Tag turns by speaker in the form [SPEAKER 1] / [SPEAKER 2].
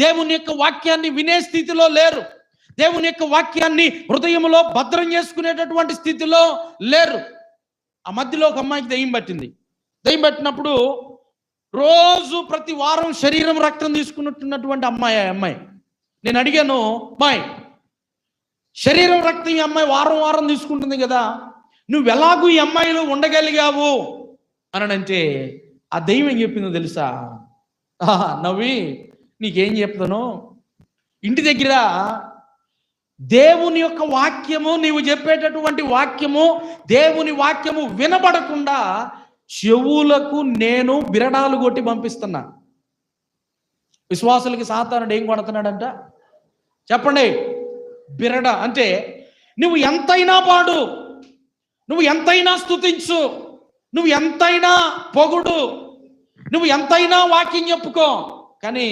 [SPEAKER 1] దేవుని యొక్క వాక్యాన్ని వినే స్థితిలో లేరు. దేవుని యొక్క వాక్యాన్ని హృదయంలో భద్రం చేసుకునేటటువంటి స్థితిలో లేరు. ఆ మధ్యలో ఒక అమ్మాయికి దయ్యం పట్టింది. దయ్యం పట్టినప్పుడు రోజు ప్రతి వారం శరీరం రక్తం తీసుకున్నట్టున్నటువంటి అమ్మాయి ఆ అమ్మాయి. నేను అడిగాను అమ్మాయి శరీరం రక్తం ఈ అమ్మాయి వారం వారం తీసుకుంటుంది కదా నువ్వు ఎలాగూ ఈ అమ్మాయిలో ఉండగలిగావు? అనంటే ఆ దయ్యం ఏం చెప్పిందో తెలుసా? ఆహా, నవ్వి నీకేం చెప్తాను? ఇంటి దగ్గర దేవుని యొక్క వాక్యము నీవు చెప్పేటటువంటి వాక్యము దేవుని వాక్యము వినబడకుండా చెవులకు నేను బిరడాలు కొట్టి పంపిస్తున్నా. విశ్వాసులకి సాతానుడు ఏం కొడుతున్నాడంట? చెప్పండి. బిరడ అంటే నువ్వు ఎంతైనా పాడు నువ్వు ఎంతైనా స్తుతించు నువ్వు ఎంతైనా పొగుడు నువ్వు ఎంతైనా వాక్యం చెప్పుకో. కానీ